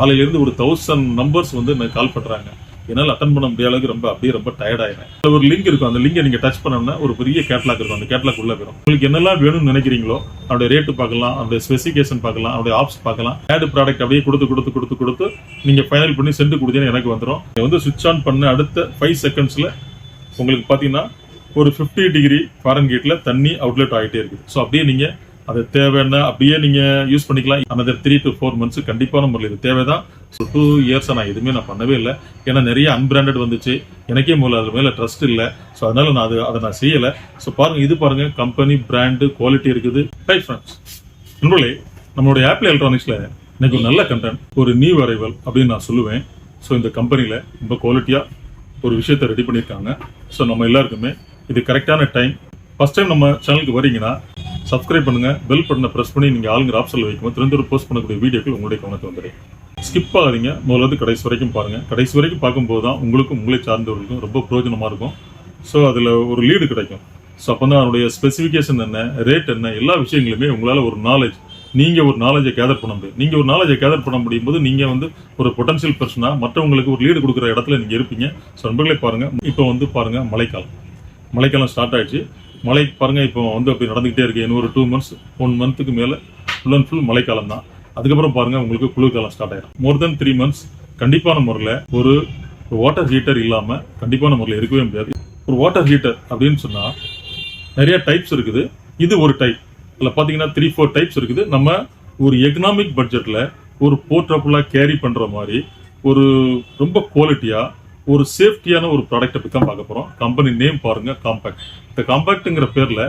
காலையிலேருந்து ஒரு thousand numbers வந்து எனக்கு கால் பண்ணுறாங்க என்னால் அட்டன் பண்ண முடியாத அளவுக்கு ரொம்ப அப்படியே ரொம்ப டயர்ட் ஆயிடுறேன் ஒரு லிங்க் இருக்கும். அந்த லிங்கை நீங்கள் டச் பண்ணோம்னா ஒரு பெரிய கேட்லாக் இருக்கும். அந்த கேட்லாக் உள்ள போயிடும் உங்களுக்கு என்னெல்லாம் வேணும்னு நினைக்கிறீங்களோ அதோட ரேட்டு பார்க்கலாம் அதோட ஸ்பெசிஃபிகேஷன் பார்க்கலாம் அதோட ஆப்ஸ் பார்க்கலாம். ஆடு ப்ராடக்ட் அப்படியே கொடுத்து கொடுத்து கொடுத்து கொடுத்து நீங்கள் ஃபைனல் பண்ணி சென்று கொடுத்தீங்கன்னா எனக்கு வந்துடும் நீங்கள் வந்து சுவிட்ச் ஆன் பண்ண அடுத்த ஃபைவ் செகண்ட்ஸில் உங்களுக்கு பார்த்தீங்கன்னா ஒரு 50 டிகிரி ஃபாரன் கேட்டில் தண்ணி அவுட்லெட் ஆகிட்டே இருக்குது. ஸோ அப்படியே நீங்கள் அது தேவைன்னா அப்படியே நீங்க யூஸ் பண்ணிக்கலாம். Another three to four months கண்டிப்பான முறையில் இது தேவைதான். ஸோ டூ இயர்ஸ் நான் எதுவுமே நான் பண்ணவே இல்லை. ஏன்னா நிறைய அன்பிராண்டட் வந்துச்சு. எனக்கே முதல்ல அது மேலே ட்ரஸ்ட் இல்லை. ஸோ அதனால நான் அது அதை நான் செய்யலை. ஸோ பாருங்க இது பாருங்க. கம்பெனி பிராண்டு குவாலிட்டி இருக்குது. ரைட் ஃப்ரெண்ட்ஸ் நண்பர்களே நம்மளுடைய ஆப்பிள் எலக்ட்ரானிக்ஸில் எனக்கு ஒரு நல்ல கண்டென்ட் ஒரு நியூ அரைவல் அப்படின்னு நான் சொல்லுவேன். ஸோ இந்த கம்பெனியில் ரொம்ப குவாலிட்டியாக ஒரு விஷயத்தை ரெடி பண்ணியிருக்காங்க. ஸோ நம்ம எல்லாருக்குமே இது கரெக்டான டைம் ஃபஸ்ட் டைம் நம்ம சேனலுக்கு வரீங்கன்னா சப்ஸ்கிரைப் பண்ணுங்க. பெல் பட்டனை பிரஸ் பண்ணி நீங்க ஆளுங்கிற ஆப்ஷனில் வைக்கும்போது திறந்து போஸ்ட் பண்ணக்கூடிய வீடியோக்கள் உங்களுடைய கவனத்தை வந்துடும். ஸ்கிப் ஆகாதீங்க. முதல்ல கடைசி வரைக்கும் பாருங்க. கடைசி வரைக்கும் பார்க்கும்போது தான் உங்களுக்கும் உங்களை சார்ந்தவர்களுக்கும் ரொம்ப பிரயோஜனமா இருக்கும். ஸோ அதில் ஒரு லீடு கிடைக்கும். ஸோ அப்போ தான் அதனுடைய ஸ்பெசிஃபிகேஷன் என்ன ரேட் என்ன எல்லா விஷயங்களுமே உங்களால் ஒரு நாலேஜ் நீங்கள் ஒரு நாலேஜை கேதர் பண்ண முடியும். நீங்கள் ஒரு நாலேஜை கேதர் பண்ண முடியும் போது நீங்கள் வந்து ஒரு பொட்டன்ஷியல் பர்சனாக மற்றவங்களுக்கு ஒரு லீடு கொடுக்குற இடத்துல நீங்கள் இருப்பீங்க. ஸோ நண்பர்களே பாருங்கள் இப்போ வந்து பாருங்கள் மழைக்காலம். மழைக்காலம் ஸ்டார்ட் ஆயிடுச்சு. மழை பாருங்க இப்போ வந்து அப்படி நடந்துகிட்டே இருக்கு. இன்னொரு டூ மந்த்ஸ் ஒன் மந்த்துக்கு மேலே ஃபுல் அண்ட் ஃபுல் மழைக்காலம் தான். அதுக்கப்புறம் பாருங்க உங்களுக்கு குளிர்காலம் ஸ்டார்ட் ஆயிடும் மோர் தென் த்ரீ மந்த்ஸ் கண்டிப்பான முறையில் ஒரு வாட்டர் ஹீட்டர் இல்லாமல் கண்டிப்பான முறையில் இருக்கவே முடியாது. ஒரு வாட்டர் ஹீட்டர் அப்படின்னு சொன்னால் நிறைய டைப்ஸ் இருக்குது. இது ஒரு டைப் அதில் பார்த்தீங்கன்னா த்ரீ ஃபோர் டைப்ஸ் இருக்குது. நம்ம ஒரு எக்கனாமிக் பட்ஜெட்டில் ஒரு போர்ட்டபுளாக கேரி பண்ணுற மாதிரி ஒரு ரொம்ப குவாலிட்டியாக ஒரு சேஃப்டியான ஒரு ப்ராடக்ட்டை பற்றி தான் பார்க்க போகிறோம் கம்பெனி நேம் பாருங்கள் காம்பேக்ட் இந்த காம்பேக்ட்டுங்கிற பேரில்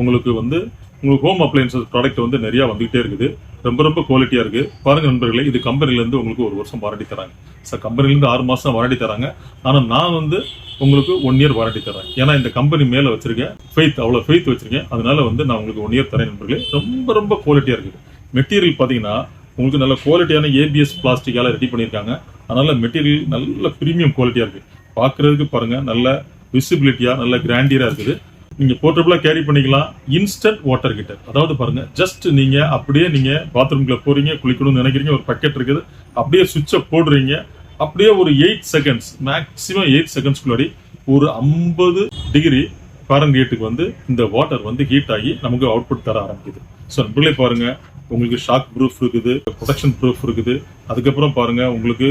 உங்களுக்கு வந்து உங்களுக்கு ஹோம் அப்ளையன்சஸ் ப்ராடக்ட் வந்து நிறையா வந்துகிட்டே இருக்குது. ரொம்ப ரொம்ப குவாலிட்டியாக இருக்குது பாருங்கள் நண்பர்களே இது கம்பெனிலேருந்து உங்களுக்கு ஒரு வருஷம் வாரண்டி தராங்க. சார் கம்பெனிலேருந்து ஆறு மாதம் வாரண்டி தராங்க. ஆனால் நான் வந்து உங்களுக்கு ஒன் இயர் வாரண்டி தரேன் ஏன்னா இந்த கம்பெனி மேலே வச்சிருக்கேன். ஃபெய்த் அவ்வளோ ஃபெய்த் வச்சிருக்கேன். அதனால வந்து நான் உங்களுக்கு ஒன் இயர் தரேன் நண்பர்களே. ரொம்ப ரொம்ப குவாலிட்டியாக இருக்குது. மெட்டீரியல் பார்த்தீங்கன்னா உங்களுக்கு நல்ல குவாலிட்டியான ஏபிஎஸ் பிளாஸ்டிக்கால ரெடி பண்ணியிருக்காங்க. அதனால் மெட்டீரியல் நல்ல ப்ரீமியம் குவாலிட்டியாக இருக்குது பார்க்குறதுக்கு பாருங்கள் நல்ல விசிபிலிட்டியாக நல்ல கிராண்டியராக இருக்குது. நீங்கள் போர்ட்டபுளாக கேரி பண்ணிக்கலாம். இன்ஸ்டன்ட் வாட்டர் ஹீட்டர் அதாவது பாருங்கள் ஜஸ்ட் நீங்கள் அப்படியே நீங்கள் பாத்ரூம்குள்ளே போகிறீங்க குளிக்கணும்னு நினைக்கிறீங்க ஒரு பக்கெட் இருக்குது. அப்படியே சுவிட்சை போடுறீங்க. அப்படியே ஒரு எயிட் செகண்ட்ஸ் மேக்ஸிமம் எயிட் செகண்ட்ஸ்குள்ளாடி ஒரு ஐம்பது டிகிரி ஃபாரன்ஹீட்டுக்கு வந்து இந்த வாட்டர் வந்து ஹீட் ஆகி நமக்கு அவுட்புட் தர ஆரம்பிக்குது. ஸோ நண்பர்களே பாருங்கள் உங்களுக்கு ஷாக் ப்ரூஃப் இருக்குது ப்ரொடக்ஷன் ப்ரூஃப் இருக்குது. அதுக்கப்புறம் பாருங்கள் உங்களுக்கு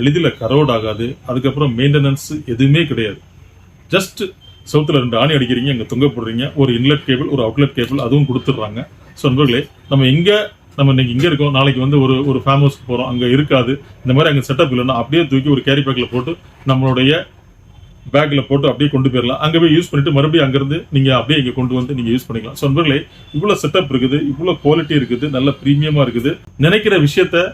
எளிதில் கரோட் ஆகாது. அதுக்கப்புறம் மெயின்டெனன்ஸ் எதுவுமே கிடையாது. ஜஸ்ட் சவுத்தில் ரெண்டு ஆணி அடிக்கிறீங்க இங்கே தொங்க போடுறீங்க ஒரு இன்லெட் கேபிள் ஒரு அவுட்லெட் கேபிள் அதுவும் கொடுத்துட்றாங்க. ஸோ நண்பர்களே நம்ம இங்கே நம்ம இன்னைக்கு இங்கே இருக்கோம். நாளைக்கு வந்து ஒரு ஒரு ஃபேம் ஹவுஸ்க்கு போகிறோம் அங்கே இருக்காது. இந்த மாதிரி அங்கே செட்டப் இல்லைன்னா அப்படியே தூக்கி ஒரு கேரி பேக்கில் போட்டு நம்மளுடைய பேக்கில் போட்டு அப்படியே கொண்டு போயிடலாம். அங்கே போய் யூஸ் பண்ணிட்டு மறுபடியும் அங்கேருந்து நீங்கள் அப்படியே இங்கே கொண்டு வந்து நீங்கள் யூஸ் பண்ணிக்கலாம். ஸோ நண்பர்களே இவ்வளோ செட்டப் இருக்குது இவ்வளோ குவாலிட்டி இருக்குது நல்ல ப்ரீமியமாக இருக்குது. நினைக்கிற விஷயத்த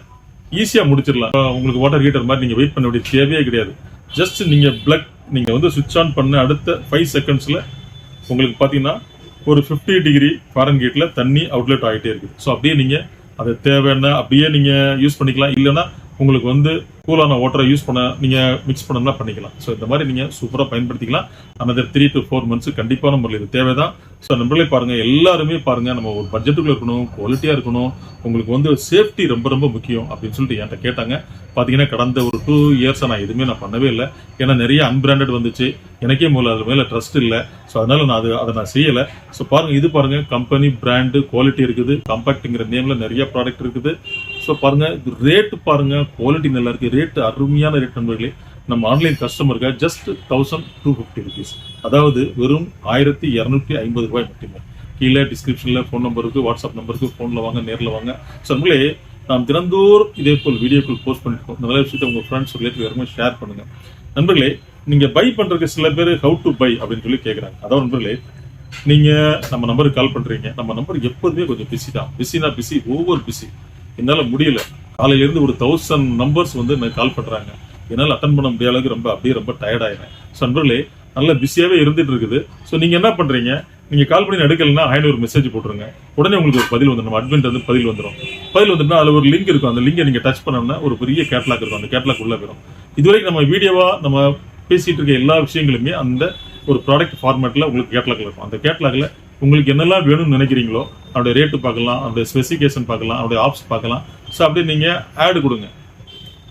ஈஸியாக முடிச்சிடலாம். உங்களுக்கு வாட்டர் ஹீட்டர் மாதிரி நீங்கள் வெயிட் பண்ண வேண்டிய தேவையே கிடையாது. ஜஸ்ட் நீங்கள் பிளக் நீங்கள் வந்து சுவிட்ச் ஆன் பண்ண அடுத்த ஃபைவ் செகண்ட்ஸில் உங்களுக்கு பார்த்தீங்கன்னா ஒரு 50 டிகிரி ஃபாரன்கீட்ல தண்ணி அவுட்லெட் ஆகிட்டே இருக்குது. ஸோ அப்படியே நீங்கள் அது தேவைன்னா அப்படியே நீங்கள் யூஸ் பண்ணிக்கலாம். இல்லைன்னா உங்களுக்கு வந்து கூலான வாட்டரை யூஸ் பண்ண நீங்கள் மிக்ஸ் பண்ணணும்னா பண்ணிக்கலாம். ஸோ இந்த மாதிரி நீங்கள் சூப்பராக பயன்படுத்திக்கலாம். Another three to four months கண்டிப்பாக முறையில் இது தேவைதான். ஸோ நம்மளே பாருங்கள் எல்லாருமே பாருங்கள் நம்ம ஒரு பட்ஜெட்டுக்குள்ள இருக்கணும் குவாலிட்டியாக இருக்கணும் உங்களுக்கு வந்து சேஃப்டி ரொம்ப ரொம்ப முக்கியம் அப்படின்னு சொல்லிட்டு என்கிட்ட கேட்டாங்க. பார்த்தீங்கன்னா கடந்த ஒரு டூ இயர்ஸை நான் எதுவுமே நான் பண்ணவே இல்லை. ஏன்னா நிறைய அன்பிராண்டட் வந்துச்சு. எனக்கே முதல்ல அது மேலே ட்ரஸ்ட் இல்லை. ஸோ அதனால் நான் அது அதை நான் செய்யலை. ஸோ பாருங்கள் இது பாருங்கள் கம்பெனி பிராண்டு குவாலிட்டி இருக்குது. காம்பாக்ட்ங்கிற நேமில் நிறைய ப்ராடக்ட் இருக்குது. ஸோ பாருங்கள் இது ரேட்டு பாருங்கள் குவாலிட்டி நல்லா இருக்குது ரேட்டு அருமையான ரேட் நண்பர்களே. நம்ம ஆன்லைன் கஸ்டமருக்கு just thousand two fifty rupees அதாவது வெறும் ஆயிரத்தி இரநூத்தி ஐம்பது ரூபாய் மட்டுமே. கீழே டிஸ்கிரிப்ஷனில் ஃபோன் நம்பருக்கு வாட்ஸ்அப் நம்பருக்கு ஃபோனில் வாங்க நேரில் வாங்க. ஸோ நம்மளே நாம் தினந்தோறும் இதே போல் வீடியோக்கள் போஸ்ட் பண்ணிருக்கோம் இந்த நல்ல விஷயத்தை உங்கள் ஃப்ரெண்ட்ஸ் ரிலேட்டிவ் யாருமே ஷேர் பண்ணுங்கள் நண்பர்களே நீங்க பை பண்றதுக்கு சில பேர் ஹவு டு பை அப்படின்னு சொல்லி கேட்குறாங்க அதாவது நண்பர்களே நீங்க நம்ம நம்பருக்கு கால் பண்றீங்க. நம்ம நம்பர் எப்போதுமே கொஞ்சம் பிஸி தான். பிஸினா பிஸி ஓவர் பிஸி என்னால முடியல. காலையில இருந்து ஒரு தௌசண்ட் நம்பர்ஸ் வந்து எனக்கு கால் பண்றாங்க. என்னால் அட்டன் பண்ண முடியாத அளவுக்கு ரொம்ப அப்படியே ரொம்ப டயர்ட் ஸோ நண்பர்களே நல்லா பிஸியாவே இருந்துட்டு இருக்குது. ஸோ நீங்க என்ன பண்றீங்க? நீங்க கால் பண்ணி எடுக்கலைன்னா ஐநூறு மெசேஜ் போட்டுருங்க. உடனே உங்களுக்கு ஒரு பதில் வந்துடும் அட்மிட் வந்து பதில் வந்துடும் பதில் வந்துட்டா அதுல ஒரு லிங்க் இருக்கும். அந்த லிங்கை நீங்க டச் பண்ணோம்னா ஒரு பெரிய கேட்லாக் இருக்கும். அந்த கேட்லாக் உள்ள போயிடும் இதுவரைக்கும் நம்ம வீடியோவா நம்ம பேசிகிட்டு இருக்க எல்லா விஷயங்களுமே அந்த ஒரு ப்ராடக்ட் ஃபார்மேட்டில் உங்களுக்கு கேட்லாக்ல இருக்கும். அந்த கேட்லாக்ல உங்களுக்கு என்னெல்லாம் வேணும்னு நினைக்கிறீங்களோ அதோடைய ரேட்டு பார்க்கலாம் அதோடைய ஸ்பெசிஃபிகேஷன் பார்க்கலாம் அதோடைய ஆப்ஸ் பார்க்கலாம். ஸோ அப்படியே நீங்கள் ஆடு கொடுங்க.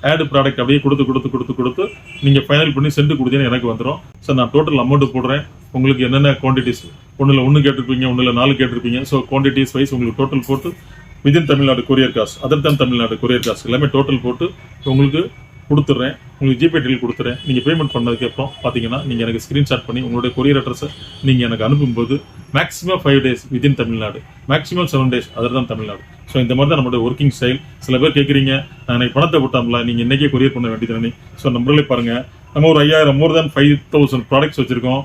ஆடு ப்ராடக்ட் அப்படியே கொடுத்து கொடுத்து கொடுத்து கொடுத்து நீங்கள் ஃபைனல் பண்ணி சென்ட் கொடுத்தீங்கன்னா எனக்கு வந்துடும் சார் நான் டோட்டல் அமௌண்ட் போடுறேன். உங்களுக்கு என்னென்ன குவான்டிட்டிஸ் ஒன்றில் ஒன்று கேட்டிருப்பீங்க ஒன்றில் நாலு கேட்டிருப்பீங்க. ஸோ குவான்டிட்டிஸ் வைஸ் உங்களுக்கு டோட்டல் போட்டு விதின் தமிழ்நாடு கொரியர் காசு அதர் தன் தமிழ்நாடு கொரியர் காசு எல்லாமே டோட்டல் போட்டு உங்களுக்கு கொடுத்துட்றேன். உங்களுக்கு ஜிபே டீல் கொடுத்துறேன் நீங்கள் பேமெண்ட் பண்ணதுக்கப்புறம் பார்த்தீங்கன்னா நீங்கள் எனக்கு ஸ்க்ரீன்ஷாட் பண்ணி உங்களுடைய கொரியர் அட்ரஸை நீங்கள் எனக்கு அனுப்பும்போது maximum five days within Tamil Nadu. Maximum seven days other than Tamil Nadu. So இந்த மாதிரி தான் நம்மளுடைய ஒர்க்கிங் ஸ்டைல் சில பேர் கேட்குறீங்க நான் எனக்கு பணத்தை போட்டோம்ல நீங்கள் இன்றைக்கே கொரியர் பண்ண வேண்டியது ஸோ நம்மளே பாருங்கள் நம்ம ஒரு ஐயாயிரம் more than five thousand products வச்சுருக்கோம்.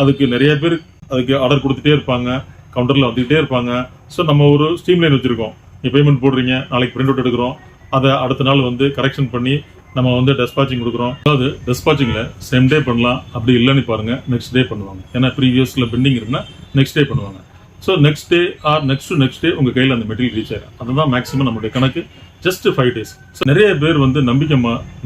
அதுக்கு நிறைய பேர் அதுக்கு ஆர்டர் கொடுத்துட்டே இருப்பாங்க கவுண்டரில் வந்துக்கிட்டே இருப்பாங்க. ஸோ நம்ம ஒரு ஸ்ட்ரீம் லைன் வச்சுருக்கோம். நீங்கள் பேமெண்ட் போடுறீங்க நாளைக்கு பிரிண்ட் அவுட் எடுக்கிறோம். அதை அடுத்த நாள் வந்து கரெக்ஷன் பண்ணி நம்ம வந்து டெஸ்பாச்சிங் கொடுக்குறோம். அதாவது டெஸ்பாச்சிங்கில் சேம் டே பண்ணலாம் அப்படி இல்லைன்னு பாருங்க நெக்ஸ்ட் டே பண்ணுவாங்க. ஏன்னா ப்ரீவியஸில் பெண்டிங் இருந்தால் நெக்ஸ்ட் டே பண்ணுவாங்க. So next day or next to next day உங்கள் கையில் அந்த மெட்டீரியல் ரீச் ஆகிடும் அதுதான் மேக்ஸிமம் நம்மளுடைய கணக்கு. ஜஸ்ட் ஃபைவ் டேஸ் ஸோ நிறைய பேர் வந்து நம்பிக்கை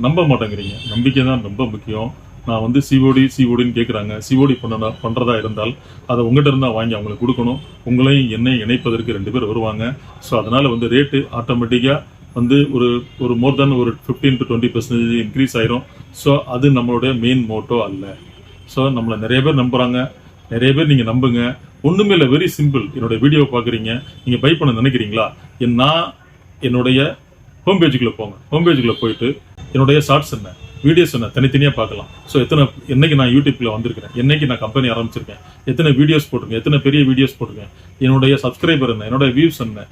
நம்ப மாட்டேங்கிறீங்க. நம்பிக்கை தான் ரொம்ப முக்கியம். நான் வந்து சிஓடி சிஓடின்னு கேட்குறாங்க சிஓடி பண்ண பண்ணுறதா இருந்தால் அதை உங்கள்கிட்ட இருந்தால் வாங்கி அவங்களுக்கு கொடுக்கணும். உங்களையும் என்னையும் இணைப்பதற்கு ரெண்டு பேர் வருவாங்க. ஸோ அதனால் வந்து ரேட்டு ஆட்டோமேட்டிக்காக வந்து ஒரு ஒரு மோர் தென் ஒரு fifteen to twenty percentage increase ஆயிரும். ஸோ அது நம்மளுடைய மெயின் மோட்டோ அல்ல. ஸோ நம்மளை நிறைய பேர் நம்புகிறாங்க நிறைய பேர் நீங்கள் நம்புங்க. ஒன்றுமே இல்லை வெரி சிம்பிள் என்னோட வீடியோ பார்க்குறீங்க. நீங்கள் பை பண்ண நினைக்கிறீங்களா? நான் என்னுடைய ஹோம் பேஜுக்குள்ளே போங்க. ஹோம் பேஜுக்குள்ளே போயிட்டு என்னுடைய ஷார்ட்ஸ் என்ன? வீடியோஸ் என்ன தனித்தனியாக பார்க்கலாம். ஸோ எத்தனை என்னைக்கு நான் யூடியூப்ல வந்திருக்கிறேன் என்னைக்கு நான் கம்பெனி ஆரம்பிச்சிருக்கேன் எத்தனை வீடியோஸ் போட்டிருக்கேன் எத்தனை பெரிய வீடியோஸ் போட்டிருக்கேன் என்னுடைய சப்ஸ்கிரைபர் என்ன என்னோட வியூஸ் என்ன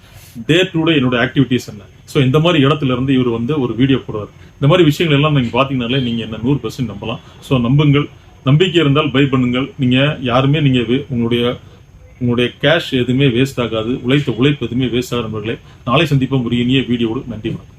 டே டு டே என்னோட ஆக்டிவிட்டீஸ் என்ன. ஸோ இந்த மாதிரி இடத்துல இருந்து இவர் வந்து ஒரு வீடியோ போடுவார் இந்த மாதிரி விஷயங்கள் எல்லாம் நீங்கள் பார்த்தீங்கனாலே நீங்கள் என்ன நூறு பர்சன்ட் நம்பலாம். ஸோ நம்புங்கள் நம்பிக்கை இருந்தால் பை பண்ணுங்கள். நீங்கள் யாருமே நீங்கள் உங்களுடைய உங்களுடைய கேஷ் எதுவுமே வேஸ்ட் ஆகாது. உழைத்த உழைப்பு எதுவுமே வேஸ்ட் ஆகாத நண்பர்களே. நாளை சந்திப்போம். ஒரு இனிய வீடியோடு நன்றி வணக்கம்.